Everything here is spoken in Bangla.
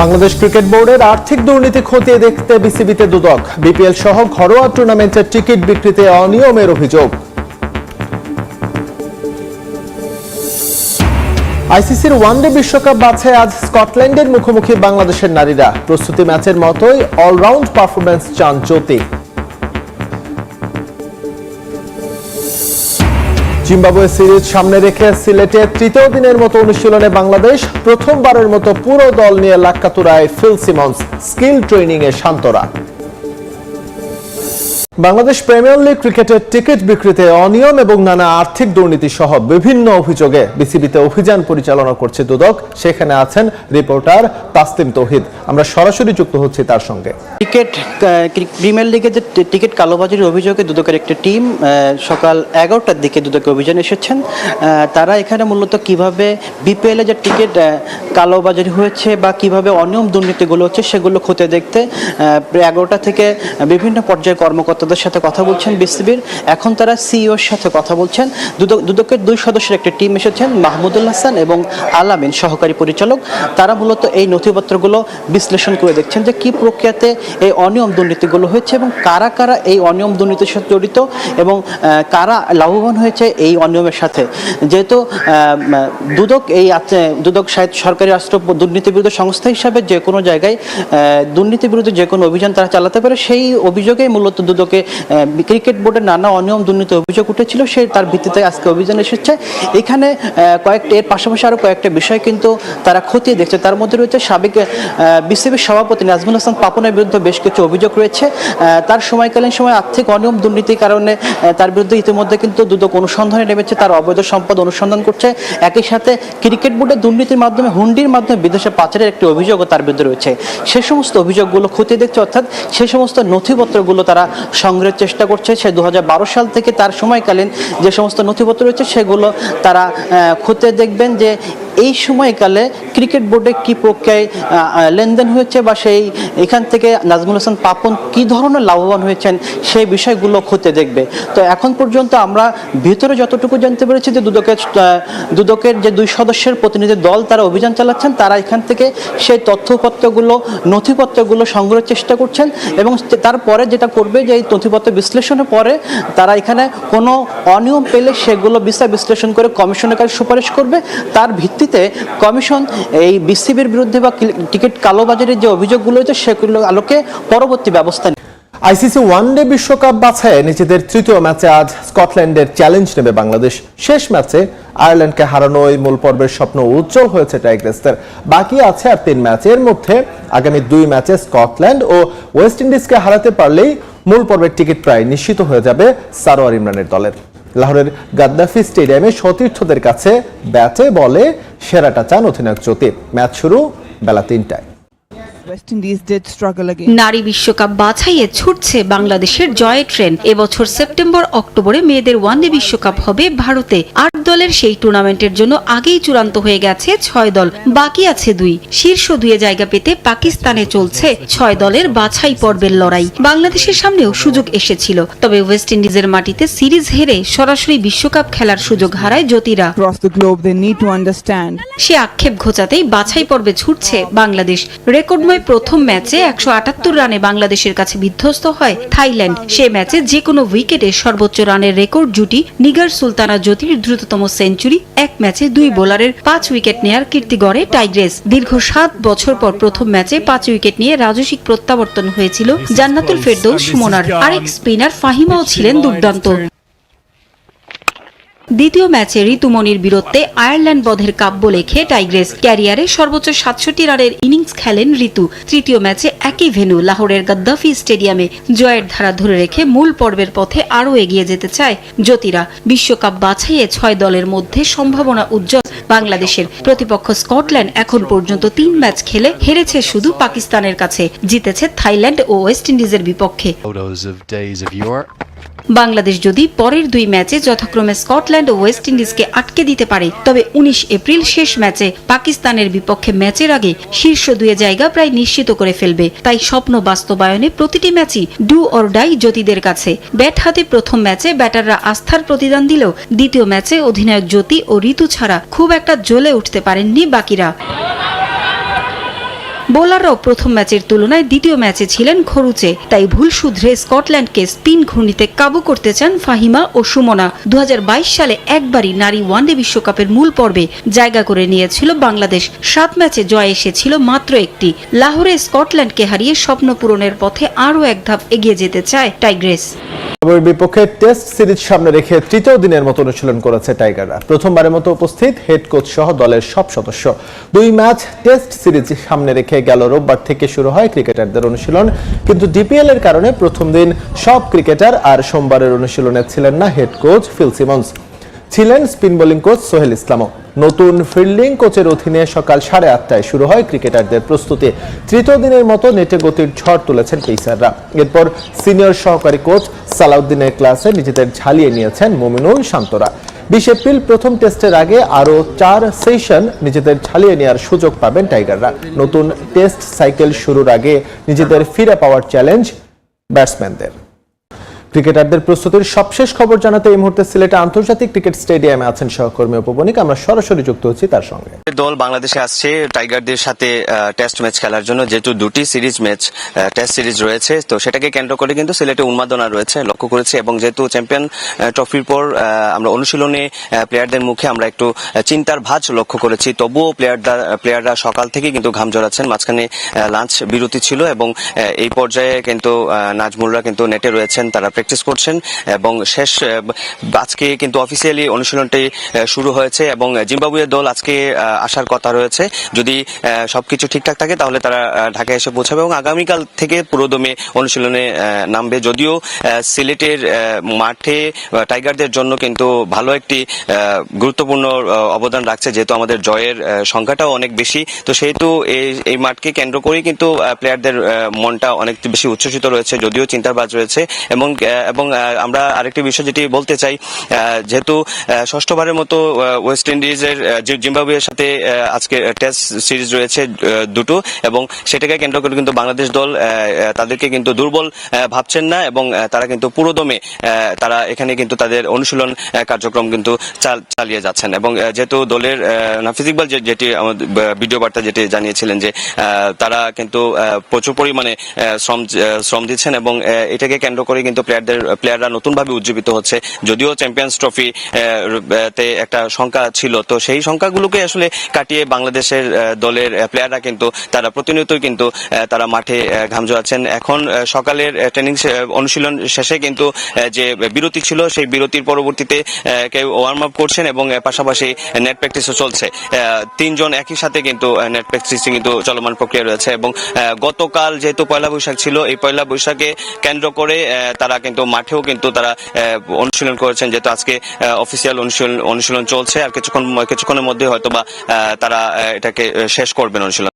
বাংলাদেশ ক্রিকেট বোর্ডের আর্থিক দুর্নীতি খতিয়ে দেখতে বিসিবিতে দুদক। বিপিএল সহ ঘরোয়া টুর্নামেন্টের টিকিট বিক্রিতে অনিয়মের অভিযোগ। আইসিসির ওয়ানডে বিশ্বকাপ বাছাই আজ স্কটল্যান্ডের মুখোমুখি বাংলাদেশের নারীরা। প্রস্তুতি ম্যাচের মতোই অলরাউন্ড পারফরমেন্স চান জ্যোতি। জিম্বাবুয়ে সিরিজ সামনে রেখে সিলেটে তৃতীয় দিনের মতো অনুশীলনে বাংলাদেশ প্রথমবারের মতো পুরো দল নিয়ে লাক্কাতুরায় ফিল সিমন্স স্কিল ট্রেনিং এ শান্তরা বাংলাদেশ প্রিমিয়ার লিগ ক্রিকেটের টিকিট বিক্রিতে অনিয়ম এবং নানা আর্থিক দুর্নীতি সহ বিভিন্ন অভিযোগে বিসিবিতে অভিযান পরিচালনা করছে দুদক। সেখানে আছেন রিপোর্টার তাসলিম তৌহিদ। আমরা সরাসরি যুক্ত হচ্ছি তার সঙ্গে। ক্রিকেট প্রিমিয়ার লিগের যে টিকিট কালোবাজারির অভিযোগে দুদকের একটি টিম সকাল এগারোটার দিকে দুদকে অভিযান এসেছেন। তারা এখানে মূলত কীভাবে বিপিএলে যে টিকিট কালোবাজারি হয়েছে বা কীভাবে অনিয়ম দুর্নীতিগুলো হচ্ছে সেগুলো খতিয়ে দেখতে এগারোটা থেকে বিভিন্ন পর্যায়ের কর্মকর্তাদের সাথে কথা বলছেন বিসিবির। এখন তারা সিইওর সাথে কথা বলছেন। দুদক দুদকের দুই সদস্যের একটি টিম এসেছেন, মাহমুদুল হাসান এবং আলামিন সহকারী পরিচালক। তারা মূলত এই নথিপত্রগুলো বিশ্লেষণ করে দেখছেন যে কি প্রক্রিয়াতে এই অনিয়ম দুর্নীতিগুলো হয়েছে এবং কারা কারা এই অনিয়ম দুর্নীতির সাথে জড়িত এবং কারা লাভবান হয়েছে এই অনিয়মের সাথে। যেহেতু দুদক এই দুদক সাহিত্য সরকারি রাষ্ট্র দুর্নীতি বিরোধী সংস্থা হিসাবে যে কোনো জায়গায় দুর্নীতি বিরুদ্ধে যে কোনো অভিযান তারা চালাতে পারে, সেই অভিযোগেই মূলত দুদকে আহ, ক্রিকেট বোর্ডের নানা অনিয়ম দুর্নীতি অভিযোগ উঠেছিল সেই তার ভিত্তিতে আজকে অভিযান এসেছে। এখানে কয়েকটা এর পাশাপাশি আরও কয়েকটা বিষয় কিন্তু তারা খতিয়ে দেখছে। তার মধ্যে রয়েছে সাবেক বিসিবির সভাপতি নাজমুল হাসান পাপনের বিরুদ্ধে বেশ কিছু অভিযোগ রয়েছে। তার সময়কালীন সময় আর্থিক অনিয়ম দুর্নীতির কারণে তার বিরুদ্ধে ইতিমধ্যে কিন্তু দুদক অনুসন্ধানে নেমেছে তার অবৈধ সম্পদ অনুসন্ধান করছে। একই সাথে ক্রিকেট বোর্ডের দুর্নীতির মাধ্যমে হুন্ডির মাধ্যমে বিদেশে পাচারের একটি অভিযোগও তার বিরুদ্ধে রয়েছে। সে সমস্ত অভিযোগগুলো খতিয়ে দেখছে অর্থাৎ সে সমস্ত নথিপত্রগুলো তারা সংগ্রহের চেষ্টা করছে। সে দু হাজার বারো সাল থেকে তার সময়কালীন যে সমস্ত নথিপত্র রয়েছে, সেগুলো তারা খতিয়ে দেখবেন যে এই সময়কালে ক্রিকেট বোর্ডে কি প্রক্রিয়ায় লেনদেন হয়েছে বা সেই এখান থেকে নাজমুল হাসান পাপন কি ধরনের লাভবান হয়েছেন সেই বিষয়গুলো খতিয়ে দেখবে। তো এখন পর্যন্ত আমরা ভিতরে যতটুকু জানতে পেরেছি যে দুদকের দুদকের যে দুই সদস্যের প্রতিনিধি দল তারা অভিযান চালাচ্ছেন, তারা এখান থেকে সেই তথ্যপত্রগুলো, নথিপত্রগুলো সংগ্রহের চেষ্টা করছেন এবং তারপরে যেটা করবে যে এই নথিপত্র বিশ্লেষণের পরে তারা এখানে কোনো অনিয়ম পেলে সেগুলো বিচার বিশ্লেষণ করে কমিশনের কাছে সুপারিশ করবে। তার ভিত্তিতে কমিশন এই বিসিবির বিরুদ্ধে বা টিকিট কালোবাজারের যে অভিযোগগুলো হয়েছে সেগুলো আলোকে পরবর্তী ব্যবস্থা। আইসিসি ওয়ানডে বিশ্বকাপ বাছাইয়ে নিজেদের তৃতীয় ম্যাচে আজ স্কটল্যান্ডের চ্যালেঞ্জ নেবে বাংলাদেশ। শেষ ম্যাচে আয়ারল্যান্ডকে হারানোই মূল পর্বের স্বপ্ন উজ্জ্বল হয়েছে টাইগ্রেসদের। বাকি আছে আর তিন ম্যাচের মধ্যে আগামী দুই ম্যাচে স্কটল্যান্ড ও ওয়েস্ট ইন্ডিজকে হারাতে পারলেই মূল পর্বের টিকিট প্রায় নিশ্চিত হয়ে যাবে সারোয়ার ইমরানের দলের। লাহোরের গাদ্দাফি স্টেডিয়ামে সতীর্থদের কাছে ব্যাটে বলে সেরাটা চান অধিনায়ক জ্যোতি। ম্যাচ শুরু বেলা তিনটায়। নারী বিশ্বকাপ বাছাইয়ে ছুটছে বাংলাদেশের জয় ট্রেন। এবছর সেপ্টেম্বর অক্টোবরে মেয়েদের ওয়ানডে বিশ্বকাপ হবে ভারতে। আট দলের সেই টুর্নামেন্টের জন্য আগেই চূড়ান্ত হয়ে গেছে ছয় দল। বাকি আছে দুই। শীর্ষ দুয়ে জায়গা পেতে পাকিস্তানে চলছে ছয় দলের বাছাই পর্বের লড়াই। বাংলাদেশের সামনেও সুযোগ এসেছিল। তবে ওয়েস্ট ইন্ডিজের মাটিতে সিরিজ হেরে সরাসরি বিশ্বকাপ খেলার সুযোগ হারায় জ্যোতিরা। সে আক্ষেপ ঘোচাতেই বাছাই পর্বে ছুটছে বাংলাদেশ। রেকর্ডময় প্রথম ম্যাচে একশো আটাত্তর রানে বাংলাদেশের কাছে বিধ্বস্ত হয় থাইল্যান্ড। সে ম্যাচে যে কোনো উইকেটে সর্বোচ্চ রানের রেকর্ড জুটি নিগার সুলতানা জ্যোতির দ্রুততম সেঞ্চুরি। এক ম্যাচে দুই বোলারের পাঁচ উইকেট নেয়ার কীর্তি গড়ে টাইগ্রেস। দীর্ঘ সাত বছর পর প্রথম ম্যাচে পাঁচ উইকেট নিয়ে রাজস্বিক প্রত্যাবর্তন হয়েছিল জান্নাতুল ফেরদৌস সুমনার। আরেক স্পিনার ফাহিমাও ছিলেন দুর্দান্ত। দ্বিতীয় ম্যাচে ঋতুমণির বীরত্বে আয়ারল্যান্ড বধের কাব্য লেখে টাইগ্রেস। ক্যারিয়ারে সর্বোচ্চ সাতষট্টি রানের ইনিংস খেলেন ঋতু। তৃতীয় ম্যাচে একই ভেন্যু লাহোরের গাদ্দাফি স্টেডিয়ামে জয়ের ধারা ধরে রেখে মূল পর্বের পথে আরও এগিয়ে যেতে চায় জ্যোতিরা। বিশ্বকাপ বাছাইয়ে ছয় দলের মধ্যে সম্ভাবনা উজ্জ্বল। বাংলাদেশের প্রতিপক্ষ স্কটল্যান্ড এখন পর্যন্ত তিন ম্যাচ খেলে হেরেছে শুধু পাকিস্তানের কাছে, জিতেছে থাইল্যান্ড ও ওয়েস্ট ইন্ডিজের বিপক্ষে। বাংলাদেশ যদি পরের দুই ম্যাচে যথাক্রমে স্কটল্যান্ড ও ওয়েস্ট ইন্ডিজকে আটকে দিতে পারে, তবে উনিশ এপ্রিল শেষ ম্যাচে পাকিস্তানের বিপক্ষে ম্যাচের আগে শীর্ষ দুয়ে জায়গা প্রায় নিশ্চিত করে ফেলবে। তাই স্বপ্ন বাস্তবায়নে প্রতিটি ম্যাচই ডু অর ডাই জ্যোতিদের কাছে। ব্যাট হাতে প্রথম ম্যাচে ব্যাটাররা আস্থার প্রতিদান দিলেও দ্বিতীয় ম্যাচে অধিনায়ক জ্যোতি ও ঋতু ছাড়া খুব একটা জ্বলে উঠতে পারেননি বাকিরা। বোলাররাও প্রথম ম্যাচের তুলনায় দ্বিতীয় ম্যাচে ছিলেন খরুচে, তাই ভুল শুধরে স্কটল্যান্ডকে স্পিন ঘূর্ণিতে কাবু করতে চান ফাহিমা ও সুমনা। দু হাজার বাইশ সালে একবারই নারী ওয়ানডে বিশ্বকাপের মূল পর্বে জায়গা করে নিয়েছিল বাংলাদেশ। সাত ম্যাচে জয় এসেছিল মাত্র একটি। লাহোরে স্কটল্যান্ডকে হারিয়ে স্বপ্ন পূরণের পথে আরও এক ধাপ এগিয়ে যেতে চায় টাইগ্রেস। জিম্বাবুয়ের বিপক্ষে টেস্ট সিরিজ সামনে রেখে তৃতীয় দিনের মতো অনুশীলন করেছে টাইগাররা। প্রথমবারের মতো উপস্থিত হেড কোচ সহ দলের সব সদস্য। দুই ম্যাচ টেস্ট সিরিজ সামনে রেখে গেল রোববার থেকে শুরু হয় ক্রিকেটারদের অনুশীলন। কিন্তু ডিপিএল এর কারণে প্রথম দিন সব ক্রিকেটার আর সোমবারের অনুশীলনে ছিলেন না হেড কোচ ফিল সিমন্স। ছিলেন স্পিন বোলিং কোচ সোহেল ইসলামও। নতুন ফিল্ডিং কোচের অধীনে সকাল সাড়ে আটটায় শুরু হয় ক্রিকেটারদের প্রস্তুতি। তৃতীয় দিনের মতো নেটে গতির ঝড় তুলেছেন পেসাররা। এরপর সিনিয়র সহকারী কোচ সালাউদ্দিনের ক্লাসে নিজেদের ঝালিয়ে নিয়েছেন মুমিনুল শান্তরা। বিশ এপ্রিল প্রথম টেস্টের আগে আরও চার সেশন নিজেদের ঝালিয়ে নেওয়ার সুযোগ পাবেন টাইগাররা। নতুন টেস্ট সাইকেল শুরুর আগে নিজেদের ফিরে পাওয়ার চ্যালেঞ্জ ব্যাটসম্যানদের। ক্রিকেটারদের প্রস্তুতির সবশেষ খবর জানাতে এই মুহূর্তে সিলেটে আন্তর্জাতিক ক্রিকেট স্টেডিয়ামে আছেন সহকর্মী উপবণিক আমরা সরাসরি যুক্ত হচ্ছি তার সঙ্গে। দল বাংলাদেশে আসছে, টাইগারদের সাথে টেস্ট ম্যাচ খেলার জন্য, যেহেতু দুটি সিরিজ ম্যাচ টেস্ট সিরিজ রয়েছে, তো সেটাকে কেন্দ্র করে কিন্তু সিলেটে উন্মাদনা রয়েছে, লক্ষ্য করেছি। এবং যেহেতু চ্যাম্পিয়ন ট্রফির পর আমরা অনুশীলনে প্লেয়ারদের মুখে আমরা একটু চিন্তার ভাঁজ লক্ষ্য করেছি, তবুও প্লেয়াররা প্লেয়াররা সকাল থেকে কিন্তু ঘাম জড়াচ্ছেন মাঝখানে লাঞ্চ বিরতি ছিল এবং এই পর্যায়ে কিন্তু নাজমুলরা কিন্তু নেটে রয়েছেন, তারা প্র্যাকটিস করছেন এবং শেষ আজকে কিন্তু অফিসিয়ালি অনুশীলনটি শুরু হয়েছে এবং জিম্বাবুয়ের দল আজকে আসার কথা রয়েছে। যদি সবকিছু ঠিকঠাক থাকে তাহলে তারা ঢাকায় এসে পৌঁছাবে এবং আগামীকাল থেকে পুরোদমে অনুশীলনে নামবে। যদিও সিলেটের মাঠে টাইগারদের জন্য কিন্তু ভালো একটি গুরুত্বপূর্ণ অবদান রাখছে। যেহেতু আমাদের জয়ের সংখ্যাটাও অনেক বেশি, তো সেহেতু এই মাঠকে কেন্দ্র করেই কিন্তু প্লেয়ারদের মনটা অনেক বেশি উচ্ছ্বসিত রয়েছে। যদিও চিন্তার বাজ রয়েছে এবং এবং আমরা আরেকটি বিষয় যেটি বলতে চাই যেহেতু ষষ্ঠবারের মতো ওয়েস্ট ইন্ডিজের জিম্বাবুয়ের সাথে আজকে টেস্ট সিরিজ রয়েছে দুটো এবং সেটাকে কেন্দ্র করে কিন্তু বাংলাদেশ দল তাদেরকে কিন্তু দুর্বল ভাবছেন না এবং তারা কিন্তু পুরোদমে তারা এখানে কিন্তু তাদের অনুশীলন কার্যক্রম কিন্তু চালিয়ে যাচ্ছেন এবং যেহেতু দলের নাফিজ ইকবাল যেটি আমাদের ভিডিও বার্তা যেটি জানিয়েছিলেন যে তারা কিন্তু প্রচুর পরিমাণে শ্রম শ্রম দিচ্ছেন এবং এটাকে কেন্দ্র করে কিন্তু প্লেয়ারদের প্লেয়াররা নতুনভাবে উজ্জীবিত হচ্ছে। যদিও চ্যাম্পিয়ন্স ট্রফি তে একটা সংখ্যা ছিল, তো সেই সংখ্যাগুলোকে আসলে কাটিয়ে বাংলাদেশের দলের প্লেয়াররা কিন্তু, তারা প্রতিনিয়তই কিন্তু তারা মাঠে ঘাম জোয়াচ্ছেন এখন সকালের ট্রেনিং অনুশীলন শেষে কিন্তু যে বিরতি ছিল, সেই বিরতির পরবর্তীতে কেউ ওয়ার্ম আপ করছেন এবং পাশাপাশি নেট প্র্যাকটিসও চলছে। তিনজন একই সাথে কিন্তু নেট প্র্যাকটিস কিন্তু চলমান প্রক্রিয়া রয়েছে এবং গতকাল যেহেতু পয়লা বৈশাখ ছিল, এই পয়লা বৈশাখে কেন্দ্র করে তারা কিন্তু মাঠেও কিন্তু তারা অনুশীলন করেছেন, যেহেতু আজকে অফিসিয়াল অনুশীলন অনুশীলন চলছে, আর কিছুক্ষণ, কিছুক্ষণের মধ্যে হয়তো বা তারা এটাকে শেষ করবেন অনুশীলন।